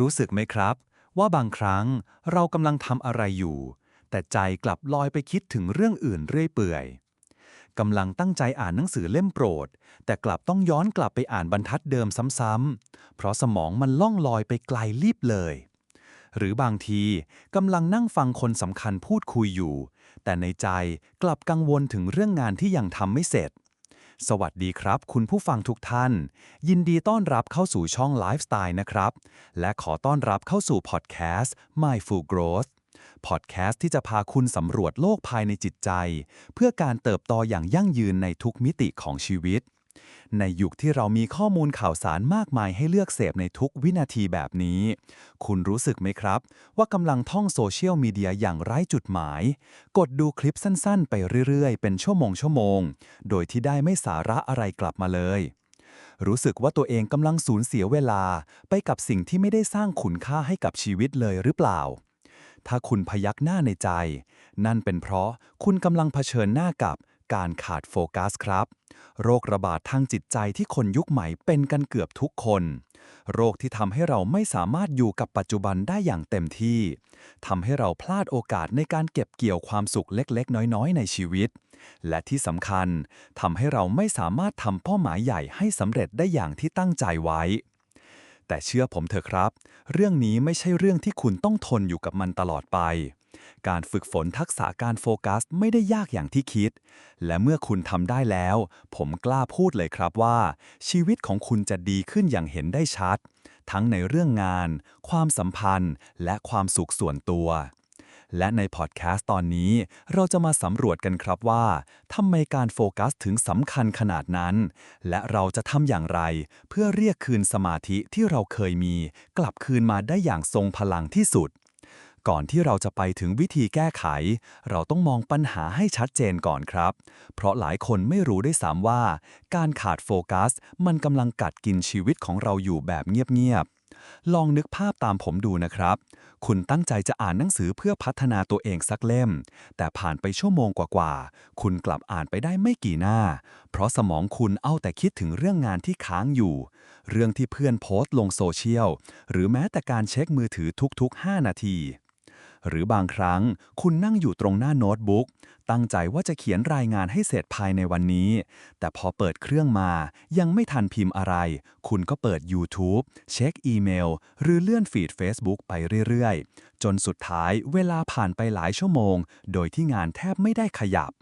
รู้สึกไหมครับ ว่าบางครั้งเรากำลังทำอะไรอยู่ แต่ใจกลับลอยไปคิดถึงเรื่องอื่นเรื่อยเปื่อยกำลังตั้งใจอ่านหนังสือเล่มโปรด แต่กลับต้องย้อนกลับไปอ่านบรรทัดเดิมซ้ำๆเพราะสมองมันล่องลอยไปไกลลีบเลย หรือบางทีกำลังนั่งฟังคนสำคัญพูดคุยอยู่ แต่ในใจกลับกังวลถึงเรื่องงานที่ยังทำไม่เสร็จ สวัสดีครับ คุณผู้ฟังทุกท่าน ยินดีต้อนรับเข้าสู่ช่องไลฟ์สไตล์นะครับ และขอต้อนรับเข้าสู่พอดแคสต์ Mindful Growth พอดแคสต์ที่จะพาคุณสำรวจโลกภายในจิตใจ เพื่อการเติบโตอย่างยั่งยืนในทุกมิติของชีวิต ในยุคที่เรามีข้อมูลข่าวสารมากมายให้เลือกเสพในทุกวินาทีแบบนี้ คุณรู้สึกไหมครับ ว่ากำลังท่องโซเชียลมีเดียอย่างไร้จุดหมาย กดดูคลิปสั้นๆ ไปเรื่อยๆ เป็นชั่วโมงชั่วโมง โดยที่ได้ไม่สาระอะไรกลับมาเลย รู้สึกว่าตัวเองกำลังสูญเสียเวลา ไปกับสิ่งที่ไม่ได้สร้างคุณค่าให้กับชีวิตเลยหรือเปล่า ถ้าคุณพยักหน้าในใจ นั่นเป็นเพราะคุณกำลังเผชิญหน้ากับ การขาดโฟกัสครับ โรคระบาดทางจิตใจที่คนยุคใหม่เป็นกันเกือบทุกคน โรคที่ทำให้เราไม่สามารถอยู่กับปัจจุบันได้อย่างเต็มที่ทำให้เราพลาดโอกาสในการเก็บเกี่ยวความสุขเล็กๆ น้อยๆ ในชีวิต และที่สำคัญทำให้เราไม่สามารถทำเป้าหมายใหญ่ให้สำเร็จได้อย่างที่ตั้งใจไว้แต่เชื่อผมเถอะครับ เรื่องนี้ไม่ใช่เรื่องที่คุณต้องทนอยู่กับมันตลอดไป การฝึกฝนทักษะการโฟกัสไม่ได้ยากอย่างที่คิด และเมื่อคุณทำได้แล้ว ผมกล้าพูดเลยครับว่า ชีวิตของคุณจะดีขึ้นอย่างเห็นได้ชัด ทั้งในเรื่องงาน ความสัมพันธ์ และความสุขส่วนตัว และในพอดแคสต์ตอนนี้ เราจะมาสำรวจกันครับว่าทำไมการโฟกัสถึงสำคัญขนาดนั้น และเราจะทำอย่างไร เพื่อเรียกคืนสมาธิที่เราเคยมี กลับคืนมาได้อย่างทรงพลังที่สุด ก่อนที่เราจะไปถึงวิธีแก้ไข เราต้องมองปัญหาให้ชัดเจนก่อนครับ เพราะหลายคนไม่รู้ได้วยซ้ำว่า การขาดโฟกัส มันกำลังกัดกินชีวิตของเราอยู่แบบเงียบๆ ลองนึกภาพตามผมดูนะครับ คุณตั้งใจจะอ่านหนังสือเพื่อพัฒนาตัวเองสักเล่ม แต่ผ่านไปชั่วโมงกว่าๆ คุณกลับอ่านไปได้ไม่กี่หน้า เพราะสมองคุณเอาแต่คิดถึงเรื่องงานที่ค้างอยู่เรื่องที่เพื่อนโพสต์ลงโซเชียล หรือแม้แต่การเช็คมือถือทุกๆ 5 นาที หรือบางครั้งคุณนั่งอยู่ตรงหน้าโน้ตบุ๊ก ตั้งใจว่าจะเขียนรายงานให้เสร็จภายในวันนี้ แต่พอเปิดเครื่องมา ยังไม่ทันพิมพ์อะไร คุณก็เปิด YouTube เช็คอีเมล หรือเลื่อนฟีด Facebook ไปเรื่อยๆ จนสุดท้ายเวลาผ่านไปหลายชั่วโมง โดยที่งานแทบไม่ได้ขยับ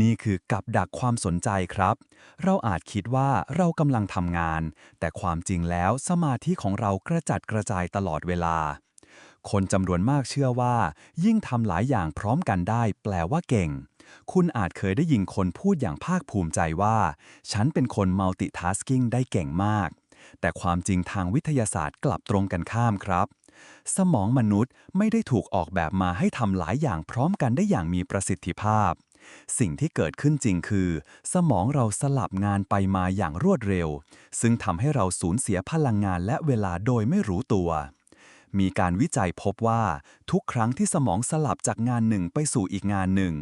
นี่คือกับดักความสนใจครับ เราอาจคิดว่าเรากำลังทำงาน แต่ความจริงแล้วสมาธิของเรากระจัดกระจายตลอดเวลา คนจำนวนมากเชื่อว่า ยิ่งทำหลายอย่างพร้อมกันได้ แปลว่าเก่ง คุณอาจเคยได้ยินคนพูดอย่างภาคภูมิใจว่า ฉันเป็นคน multitasking ได้เก่งมาก แต่ความจริงทางวิทยาศาสตร์กลับตรงกันข้ามครับ สมองมนุษย์ไม่ได้ถูกออกแบบมาให้ทำหลายอย่างพร้อมกันได้อย่างมีประสิทธิภาพสิ่งที่เกิดขึ้นจริงคือ สมองเราสลับงานไปมาอย่างรวดเร็ว ซึ่งทำให้เราสูญเสียพลังงานและเวลาโดยไม่รู้ตัว มีการวิจัยพบว่า ทุกครั้งที่สมองสลับจากงานหนึ่งไปสู่อีกงานหนึ่ง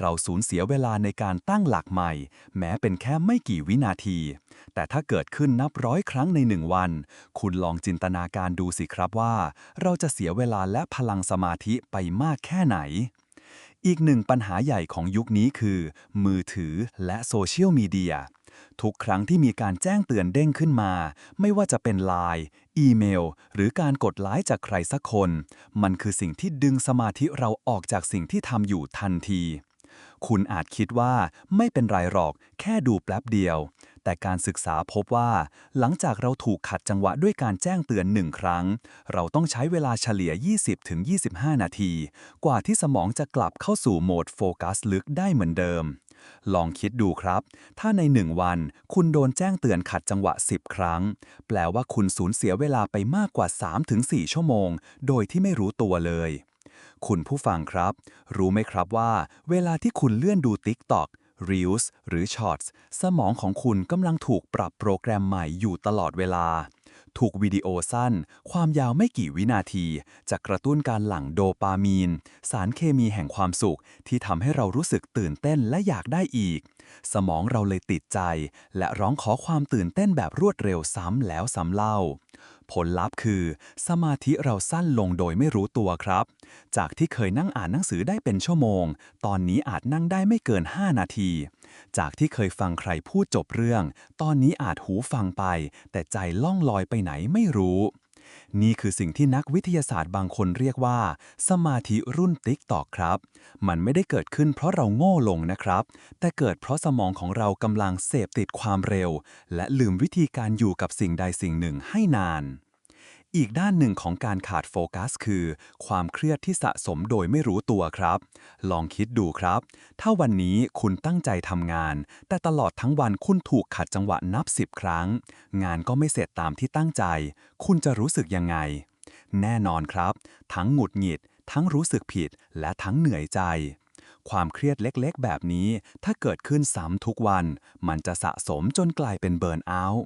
เราสูญเสียเวลาในการตั้งหลักใหม่ แม้เป็นแค่ไม่กี่วินาที แต่ถ้าเกิดขึ้นนับร้อยครั้งในหนึ่งวัน คุณลองจินตนาการดูสิครับว่า เราจะเสียเวลาและพลังสมาธิไปมากแค่ไหนอีกหนึ่งปัญหาใหญ่ของยุคนี้คือ มือถือและโซเชียลมีเดีย ทุกครั้งที่มีการแจ้งเตือนเด้งขึ้นมา ไม่ว่าจะเป็นไลน์ อีเมล หรือการกดไลค์จากใครสักคน มันคือสิ่งที่ดึงสมาธิเราออกจากสิ่งที่ทำอยู่ทันที คุณอาจคิดว่าไม่เป็นไรหรอก แค่ดูแป๊บเดียว แต่การศึกษาพบว่า หลังจากเราถูกขัดจังหวะด้วยการแจ้งเตือนหนึ่งครั้ง เราต้องใช้เวลาเฉลี่ย 20-25 นาที กว่าที่สมองจะกลับเข้าสู่โหมดโฟกัสลึกได้เหมือนเดิม ลองคิดดูครับ ถ้าในหนึ่งวัน คุณโดนแจ้งเตือนขัดจังหวะ 10 ครั้ง แปลว่าคุณสูญเสียเวลาไปมากกว่า 3-4 ชั่วโมง โดยที่ไม่รู้ตัวเลย คุณผู้ฟังครับ รู้ไหมครับว่า เวลาที่คุณเลื่อนดู TikTok Reels หรือ Shorts สมองของคุณกำลังถูกปรับโปรแกรมใหม่อยู่ตลอดเวลา ถูกวิดีโอสั้น ความยาวไม่กี่วินาที จะกระตุ้นการหลั่งโดปามีน สารเคมีแห่งความสุข ที่ทำให้เรารู้สึกตื่นเต้นและอยากได้อีก สมองเราเลยติดใจ และร้องขอความตื่นเต้นแบบรวดเร็วซ้ำแล้วซ้ำเล่า ผลลัพธ์คือ สมาธิเราสั้นลงโดยไม่รู้ตัวครับ จากที่เคยนั่งอ่านหนังสือได้เป็นชั่วโมง ตอนนี้อาจนั่งได้ไม่เกิน 5 นาที จากที่เคยฟังใครพูดจบเรื่อง ตอนนี้อาจหูฟังไป แต่ใจล่องลอยไปไหนไม่รู้ นี่คือสิ่งที่นักวิทยาศาสตร์บางคนเรียกว่า สมาธิรุ่นติ๊กตอกครับ มันไม่ได้เกิดขึ้นเพราะเราโง่ลงนะครับ แต่เกิดเพราะสมองของเรากำลังเสพติดความเร็ว และลืมวิธีการอยู่กับสิ่งใดสิ่งหนึ่งให้นาน อีกด้านหนึ่งของการขาดโฟกัสคือ ความเครียดที่สะสมโดยไม่รู้ตัวครับ ลองคิดดูครับ ถ้าวันนี้คุณตั้งใจทำงาน แต่ตลอดทั้งวันคุณถูกขัดจังหวะนับสิบครั้ง งานก็ไม่เสร็จตามที่ตั้งใจ คุณจะรู้สึกยังไง แน่นอนครับ ทั้งหงุดหงิด ทั้งรู้สึกผิดและทั้งเหนื่อยใจ ความเครียดเล็กๆ แบบนี้ ถ้าเกิดขึ้นซ้ำทุกวัน มันจะสะสมจนกลายเป็นเบิร์นเอาท์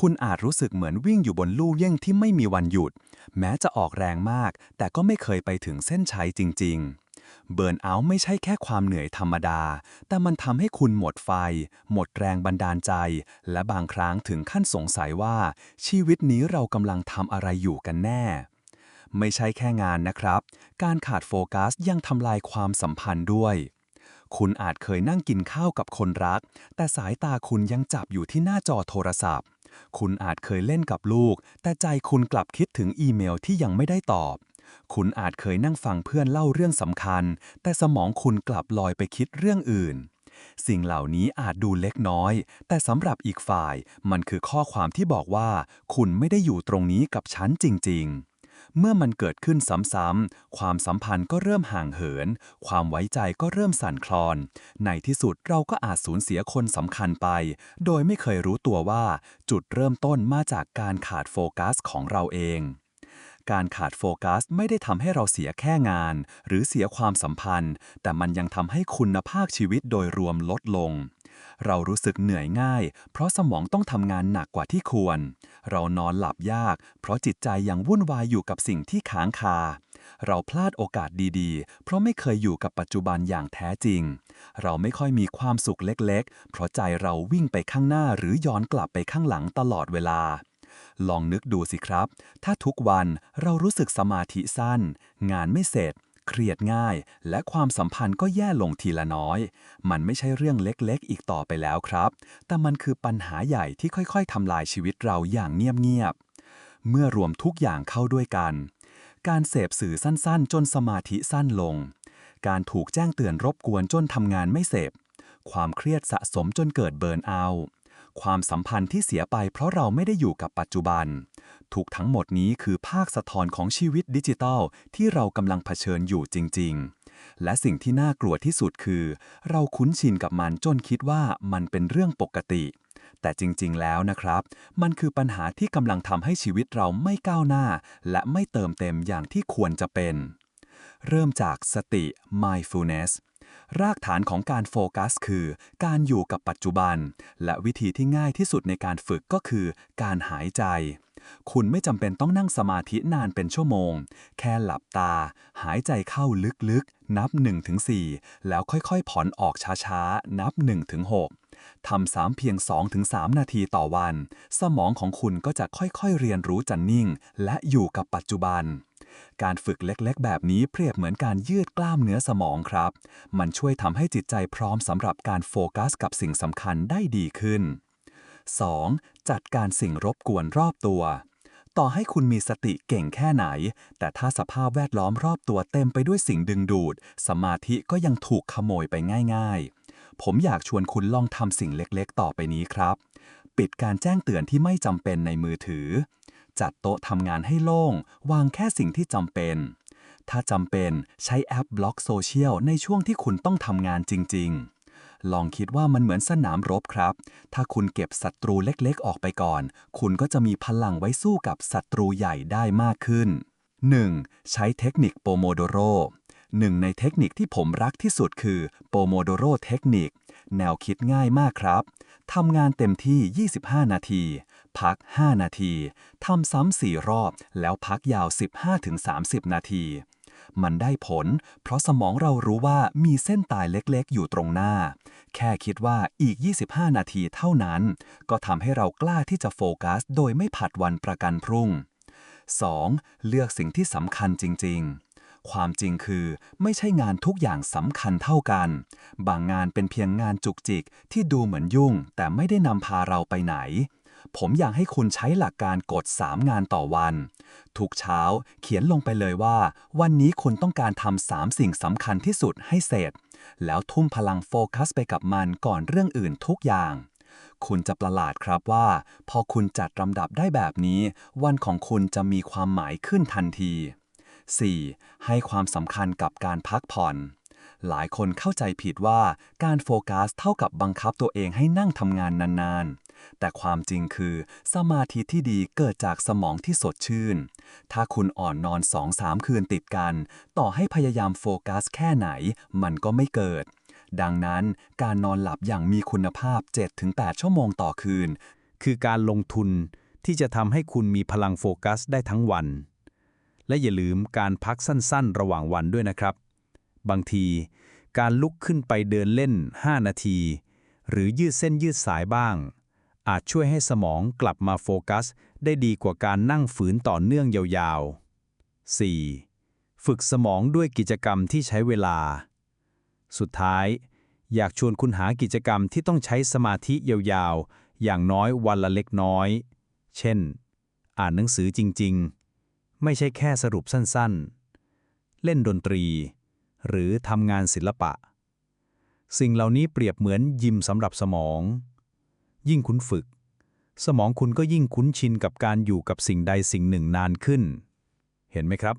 คุณอาจรู้สึกเหมือนวิ่งอยู่บนลู่เย่งที่ไม่มีวันหยุด แม้จะออกแรงมาก แต่ก็ไม่เคยไปถึงเส้นชัยจริง ๆเบิร์นเอาท์ไม่ใช่แค่ความเหนื่อยธรรมดา แต่มันทำให้คุณหมดไฟ หมดแรงบันดาลใจ และบางครั้งถึงขั้นสงสัยว่า ชีวิตนี้เรากำลังทำอะไรอยู่กันแน่ ไม่ใช่แค่งานนะครับ การขาดโฟกัสยังทำลายความสัมพันธ์ด้วย คุณอาจเคยนั่งกินข้าวกับคนรัก แต่สายตาคุณยังจับอยู่ที่หน้าจอโทรศัพท์ คุณอาจเคยเล่นกับลูก แต่ใจคุณกลับคิดถึงอีเมลที่ยังไม่ได้ตอบ คุณอาจเคยนั่งฟังเพื่อนเล่าเรื่องสำคัญ แต่สมองคุณกลับลอยไปคิดเรื่องอื่นสิ่งเหล่านี้อาจดูเล็กน้อย แต่สำหรับอีกฝ่ายมันคือข้อความที่บอกว่า คุณไม่ได้อยู่ตรงนี้กับฉันจริง ๆ เมื่อมันเกิดขึ้นซ้ำๆ ความสัมพันธ์ก็เริ่มห่างเหิน ความไว้ใจก็เริ่มสั่นคลอน ในที่สุดเราก็อาจสูญเสียคนสำคัญไป โดยไม่เคยรู้ตัวว่า จุดเริ่มต้นมาจากการขาดโฟกัสของเราเอง การขาดโฟกัสไม่ได้ทำให้เราเสียแค่งาน หรือเสียความสัมพันธ์ แต่มันยังทำให้คุณภาพชีวิตโดยรวมลดลง เรารู้สึกเหนื่อยง่าย เพราะสมองต้องทำงานหนักกว่าที่ควร เรานอนหลับยาก เพราะจิตใจยังวุ่นวายอยู่กับสิ่งที่ค้างคา เราพลาดโอกาสดีๆ เพราะไม่เคยอยู่กับปัจจุบันอย่างแท้จริง เราไม่ค่อยมีความสุขเล็กๆ เพราะใจเราวิ่งไปข้างหน้าหรือย้อนกลับไปข้างหลังตลอดเวลาลองนึกดูสิครับ ถ้าทุกวันเรารู้สึกสมาธิสั้น งานไม่เสร็จ เครียดง่าย และความสัมพันธ์ก็แย่ลงทีละน้อย มันไม่ใช่เรื่องเล็กๆ อีกต่อไปแล้วครับ แต่มันคือปัญหาใหญ่ที่ค่อยๆทำลายชีวิตเราอย่างเงียบๆ เมื่อรวมทุกอย่างเข้าด้วยกัน การเสพสื่อสั้นๆ จนสมาธิสั้นลง การถูกแจ้งเตือนรบกวนจนทำงานไม่เสร็จความเครียดสะสมจนเกิดเบิร์นเอา ความสัมพันธ์ที่เสียไปเพราะเราไม่ได้อยู่กับปัจจุบัน ทุกทั้งหมดนี้คือภาคสะท้อนของชีวิตดิจิทัล ที่เรากำลังเผชิญอยู่จริง ๆ และสิ่งที่น่ากลัวที่สุดคือ เราคุ้นชินกับมันจนคิดว่ามันเป็นเรื่องปกติ แต่จริงๆ แล้วนะครับ มันคือปัญหาที่กำลังทำให้ชีวิตเราไม่ก้าวหน้า และไม่เติมเต็มอย่างที่ควรจะเป็น เริ่มจากสติ mindfulness รากฐานของการโฟกัสคือ การอยู่กับปัจจุบัน และวิธีที่ง่ายที่สุดในการฝึกก็คือ การหายใจ คุณไม่จำเป็นต้องนั่งสมาธินานเป็นชั่วโมง แค่หลับตา หายใจเข้าลึกๆ นับ 1-4 แล้วค่อยๆ ผ่อนออกช้าๆ นับ 1-6ทำซ้ำเพียง 2-3 นาทีต่อวัน สมองของคุณก็จะค่อยๆเรียนรู้จะนิ่ง และอยู่กับปัจจุบัน การฝึกเล็กๆ แบบนี้เปรียบเหมือนการยืดกล้ามเนื้อสมองครับ มันช่วยทำให้จิตใจพร้อมสำหรับการโฟกัสกับสิ่งสำคัญได้ดีขึ้น 2. จัดการสิ่งรบกวนรอบตัว ต่อให้คุณมีสติเก่งแค่ไหน แต่ถ้าสภาพแวดล้อมรอบตัวเต็มไปด้วยสิ่งดึงดูด สมาธิก็ยังถูกขโมยไปง่าย ๆ ผมอยากชวนคุณลองทำสิ่งเล็กๆ ต่อไปนี้ครับ ปิดการแจ้งเตือนที่ไม่จำเป็นในมือถือ จัดโต๊ะทำงานให้โล่ง วางแค่สิ่งที่จำเป็น ถ้าจำเป็นใช้แอปบล็อกโซเชียลในช่วงที่คุณต้องทำงานจริง ๆลองคิดว่ามันเหมือนสนามรบครับ ถ้าคุณเก็บศัตรูเล็กๆ ออกไปก่อน คุณก็จะมีพลังไว้สู้กับศัตรูใหญ่ได้มากขึ้น 1. ใช้เทคนิคโปโมโดโร หนึ่งในเทคนิคที่ผมรักที่สุดคือโปโมโดโรเทคนิค แนวคิดง่ายมากครับ ทำงานเต็มที่ 25 นาที พัก 5 นาที ทำซ้ำ 4 รอบ แล้วพักยาว 15-30 นาที มันได้ผล เพราะสมองเรารู้ว่ามีเส้นตายเล็กๆ อยู่ตรงหน้า แค่คิดว่าอีก 25 นาทีเท่านั้น ก็ทำให้เรากล้าที่จะโฟกัส โดยไม่ผัดวันประกันพรุ่ง 2. เลือกสิ่งที่สำคัญจริง ๆ ความจริงคือไม่ใช่งานทุกอย่างสำคัญเท่ากัน บางงานเป็นเพียงงานจุกจิกที่ดูเหมือนยุ่ง แต่ไม่ได้นำพาเราไปไหน ผมอยากให้คุณใช้หลักการกด 3 งานต่อวัน ทุกเช้าเขียนลงไปเลยว่า วันนี้คุณต้องการทำสามสิ่งสำคัญที่สุดให้เสร็จ แล้วทุ่มพลังโฟกัสไปกับมันก่อนเรื่องอื่นทุกอย่างคุณจะประหลาดครับว่า พอคุณจัดลำดับได้แบบนี้ วันของคุณจะมีความหมายขึ้นทันที 4. ให้ความสำคัญกับการพักผ่อน หลายคนเข้าใจผิดว่าการโฟกัสเท่ากับบังคับตัวเองให้นั่งทำงานนานๆ แต่ความจริงคือ สมาธิที่ดีเกิดจากสมองที่สดชื่น ถ้าคุณอ่อนนอน2-3คืนติดกัน ต่อให้พยายามโฟกัสแค่ไหน มันก็ไม่เกิด ดังนั้นการนอนหลับอย่างมีคุณภาพ 7-8 ชั่วโมงต่อคืน คือการลงทุนที่จะทำให้คุณมีพลังโฟกัสได้ทั้งวัน และอย่าลืมการพักสั้นๆ ระหว่างวันด้วยนะครับ บางทีการลุกขึ้นไปเดินเล่น 5 นาที หรือยืดเส้นยืดสายบ้าง อาจช่วยให้สมองกลับมาโฟกัส ได้ดีกว่าการนั่งฝืนต่อเนื่องยาวๆ 4. ฝึกสมองด้วยกิจกรรมที่ใช้เวลา สุดท้าย อยากชวนคุณหากิจกรรมที่ต้องใช้สมาธิยาวๆ อย่างน้อยวันละเล็กน้อย เช่น อ่านหนังสือจริงๆ ไม่ใช่แค่สรุปสั้นๆ เล่นดนตรี หรือทำงานศิลปะ สิ่งเหล่านี้เปรียบเหมือนยิมสำหรับสมอง ยิ่งคุณฝึก สมองคุณก็ยิ่งคุ้นชินกับการอยู่กับสิ่งใดสิ่งหนึ่งนานขึ้น เห็นไหมครับ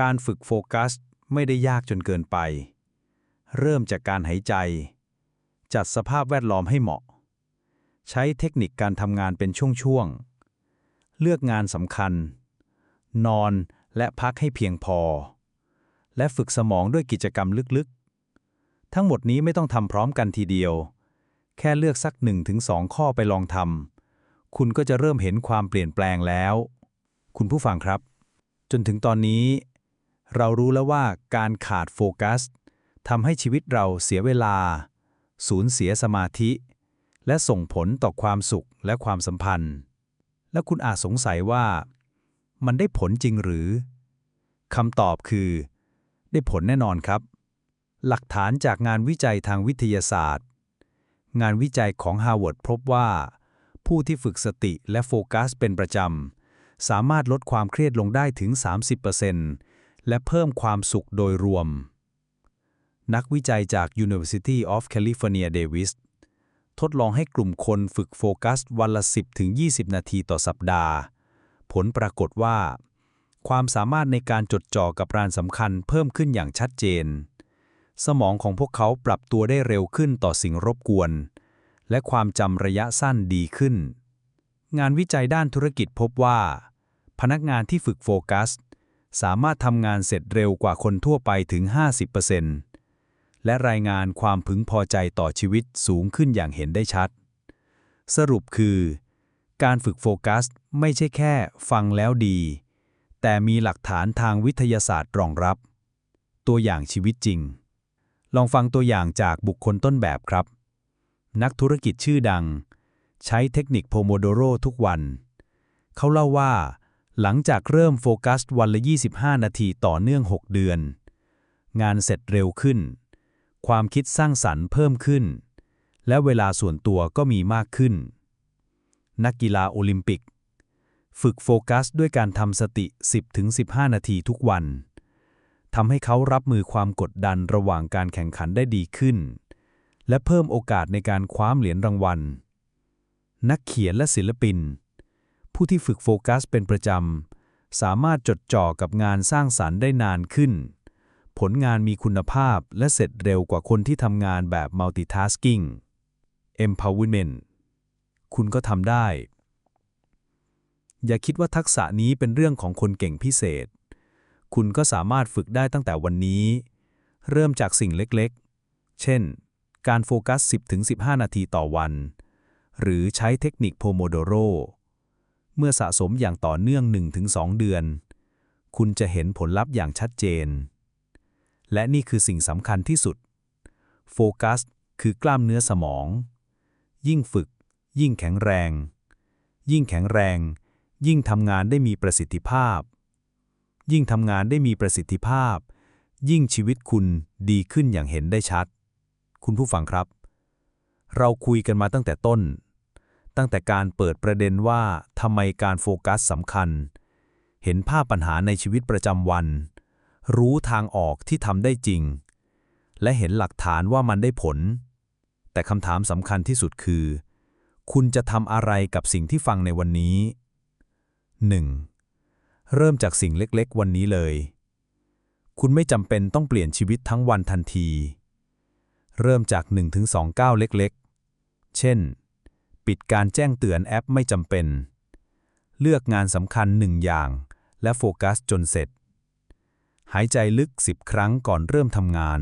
การฝึกโฟกัสไม่ได้ยากจนเกินไป เริ่มจากการหายใจ จัดสภาพแวดล้อมให้เหมาะ ใช้เทคนิคการทำงานเป็นช่วงๆ เลือกงานสำคัญ นอนและพักให้เพียงพอ และฝึกสมองด้วยกิจกรรมลึกๆ ทั้งหมดนี้ไม่ต้องทำพร้อมกันทีเดียว แค่เลือกสักหนึ่งถึงสองข้อไปลองทำคุณก็จะเริ่มเห็นความเปลี่ยนแปลงแล้ว คุณผู้ฟังครับ จนถึงตอนนี้ เรารู้แล้วว่าการขาดโฟกัสทำให้ชีวิตเราเสียเวลา สูญเสียสมาธิ และส่งผลต่อความสุขและความสัมพันธ์ และคุณอาจสงสัยว่า มันได้ผลจริงหรือคำตอบคือ ได้ผลแน่นอนครับ หลักฐานจากงานวิจัยทางวิทยาศาสตร์ งานวิจัยของฮาร์วาร์ดพบว่า ผู้ที่ฝึกสติและโฟกัสเป็นประจำ สามารถลดความเครียดลงได้ถึง 30%และเพิ่มความสุขโดยรวม นักวิจัยจาก University of California Davis ทดลองให้กลุ่มคนฝึกโฟกัสวันละ 10-20 นาทีต่อสัปดาห์ ผลปรากฏว่า ความสามารถในการจดจ่อกับรานสำคัญเพิ่มขึ้นอย่างชัดเจน สมองของพวกเขาปรับตัวได้เร็วขึ้นต่อสิ่งรบกวน และความจำระยะสั้นดีขึ้น งานวิจัยด้านธุรกิจพบว่า พนักงานที่ฝึกโฟกัส สามารถทำงานเสร็จเร็วกว่าคนทั่วไปถึง 50%และรายงานความพึงพอใจต่อชีวิตสูงขึ้นอย่างเห็นได้ชัด สรุปคือ การฝึกโฟกัสไม่ใช่แค่ฟังแล้วดี แต่มีหลักฐานทางวิทยาศาสตร์รองรับ ตัวอย่างชีวิตจริง ลองฟังตัวอย่างจากบุคคลต้นแบบครับ นักธุรกิจชื่อดัง ใช้เทคนิคโพโมโดโรทุกวัน เขาเล่าว่า หลังจากเริ่มโฟกัสวันละ 25 นาทีต่อเนื่อง 6 เดือน งานเสร็จเร็วขึ้น ความคิดสร้างสรรค์เพิ่มขึ้น และเวลาส่วนตัวก็มีมากขึ้น นักกีฬาโอลิมปิก ฝึกโฟกัสด้วยการทำสติ 10-15 นาทีทุกวันทำให้เขารับมือความกดดันระหว่างการแข่งขันได้ดีขึ้น และเพิ่มโอกาสในการคว้าเหรียญรางวัล นักเขียนและศิลปิน ผู้ที่ฝึกโฟกัสเป็นประจำ สามารถจดจ่อกับงานสร้างสรรค์ได้นานขึ้น ผลงานมีคุณภาพและเสร็จเร็วกว่าคนที่ทำงานแบบ multitasking empowerment คุณก็ทำได้ อย่าคิดว่าทักษะนี้เป็นเรื่องของคนเก่งพิเศษ คุณก็สามารถฝึกได้ตั้งแต่วันนี้ เริ่มจากสิ่งเล็กๆ เช่น การโฟกัส 10-15 นาทีต่อวัน หรือใช้เทคนิคโพโมโดโร เมื่อสะสมอย่างต่อเนื่อง 1-2 เดือน คุณจะเห็นผลลัพธ์อย่างชัดเจน และนี่คือสิ่งสำคัญที่สุด โฟกัสคือกล้ามเนื้อสมอง ยิ่งฝึก ยิ่งแข็งแรง ยิ่งแข็งแรง ยิ่งทำงานได้มีประสิทธิภาพ ยิ่งทำงานได้มีประสิทธิภาพ ยิ่งชีวิตคุณดีขึ้นอย่างเห็นได้ชัด คุณผู้ฟังครับ เราคุยกันมาตั้งแต่ต้น ตั้งแต่การเปิดประเด็นว่าทำไมการโฟกัสสำคัญ เห็นภาพปัญหาในชีวิตประจำวัน รู้ทางออกที่ทำได้จริง และเห็นหลักฐานว่ามันได้ผลแต่คำถามสำคัญที่สุดคือ คุณจะทำอะไรกับสิ่งที่ฟังในวันนี้ 1. เริ่มจากสิ่งเล็กๆ วันนี้เลย คุณไม่จำเป็นต้องเปลี่ยนชีวิตทั้งวันทันที เริ่มจาก 1-2 ก้าวเล็กๆ เช่น ปิดการแจ้งเตือนแอปไม่จำเป็น เลือกงานสำคัญหนึ่งอย่าง และโฟกัสจนเสร็จ หายใจลึก 10 ครั้งก่อนเริ่มทำงาน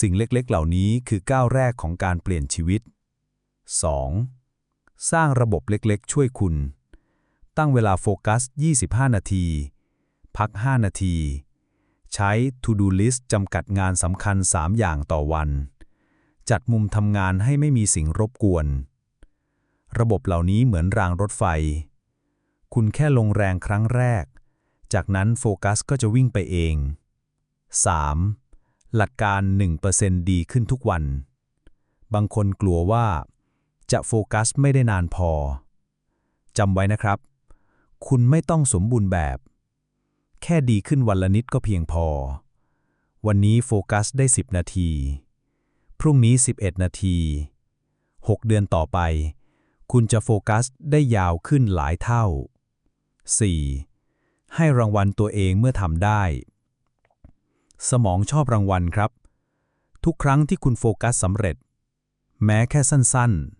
สิ่งเล็กๆ เหล่านี้คือก้าวแรกของการเปลี่ยนชีวิต 2. สร้างระบบเล็กๆ ช่วยคุณ ตั้งเวลาโฟกัส 25 นาที พัก 5 นาที ใช้ To Do List จำกัดงานสำคัญ 3 อย่างต่อวัน จัดมุมทำงานให้ไม่มีสิ่งรบกวน ระบบเหล่านี้เหมือนรางรถไฟ คุณแค่ลงแรงครั้งแรก จากนั้นโฟกัสก็จะวิ่งไปเอง 3. หลักการ 1%ดีขึ้นทุกวัน บางคนกลัวว่า จะโฟกัสไม่ได้นานพอจำไว้นะครับ คุณไม่ต้องสมบูรณ์แบบ แค่ดีขึ้นวันละนิดก็เพียงพอ วันนี้โฟกัสได้ 10 นาที พรุ่งนี้ 11 นาที 6 เดือนต่อไป คุณจะโฟกัสได้ยาวขึ้นหลายเท่า 4. ให้รางวัลตัวเองเมื่อทำได้ สมองชอบรางวัลครับ ทุกครั้งที่คุณโฟกัสสำเร็จ แม้แค่สั้นๆ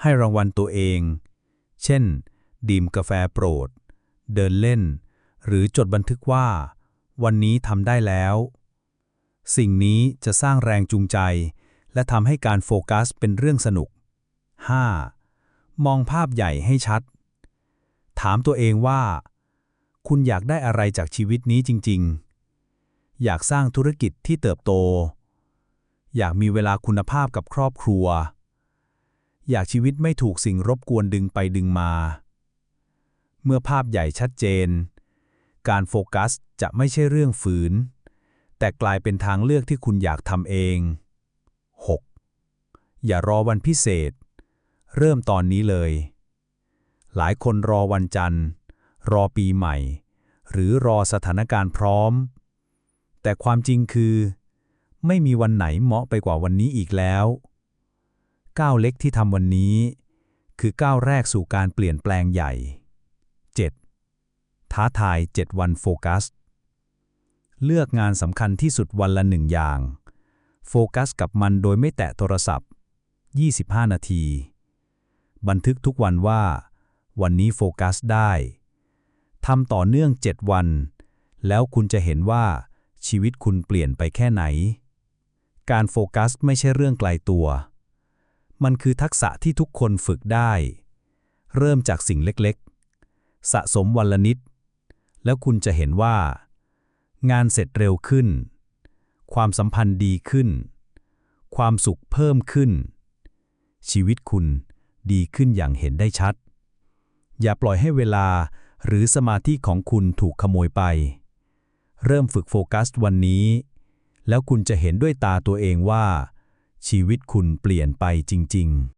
ให้รางวัลตัวเอง เช่น ดื่มกาแฟโปรด เดินเล่น หรือจดบันทึกว่า วันนี้ทำได้แล้ว สิ่งนี้จะสร้างแรงจูงใจ และทำให้การโฟกัสเป็นเรื่องสนุก 5. มองภาพใหญ่ให้ชัด ถามตัวเองว่า คุณอยากได้อะไรจากชีวิตนี้จริง ๆ อยากสร้างธุรกิจที่เติบโต อยากมีเวลาคุณภาพกับครอบครัว อยากชีวิตไม่ถูกสิ่งรบกวนดึงไปดึงมา เมื่อภาพใหญ่ชัดเจน การโฟกัสจะไม่ใช่เรื่องฝืน แต่กลายเป็นทางเลือกที่คุณอยากทำเอง 6. อย่ารอวันพิเศษ เริ่มตอนนี้เลย หลายคนรอวันจันทร์ รอปีใหม่ หรือรอสถานการณ์พร้อม แต่ความจริงคือ ไม่มีวันไหนเหมาะไปกว่าวันนี้อีกแล้ว ก้าวเล็กที่ทำวันนี้ คือก้าวแรกสู่การเปลี่ยนแปลงใหญ่ 7. ท้าทาย 7 วันโฟกัส เลือกงานสำคัญที่สุดวันละหนึ่งอย่าง โฟกัสกับมันโดยไม่แตะโทรศัพท์ 25 นาที บันทึกทุกวันว่า วันนี้โฟกัสได้ทำต่อเนื่อง 7 วัน แล้วคุณจะเห็นว่าชีวิตคุณเปลี่ยนไปแค่ไหน การโฟกัสไม่ใช่เรื่องไกลตัว มันคือทักษะที่ทุกคนฝึกได้ เริ่มจากสิ่งเล็กๆ สะสมวันละนิด แล้วคุณจะเห็นว่า งานเสร็จเร็วขึ้น ความสัมพันธ์ดีขึ้น ความสุขเพิ่มขึ้น ชีวิตคุณดีขึ้นอย่างเห็นได้ชัด อย่าปล่อยให้เวลาหรือสมาธิของคุณถูกขโมยไป เริ่มฝึกโฟกัสวันนี้ แล้วคุณจะเห็นด้วยตาตัวเองว่า ชีวิตคุณเปลี่ยนไปจริง ๆ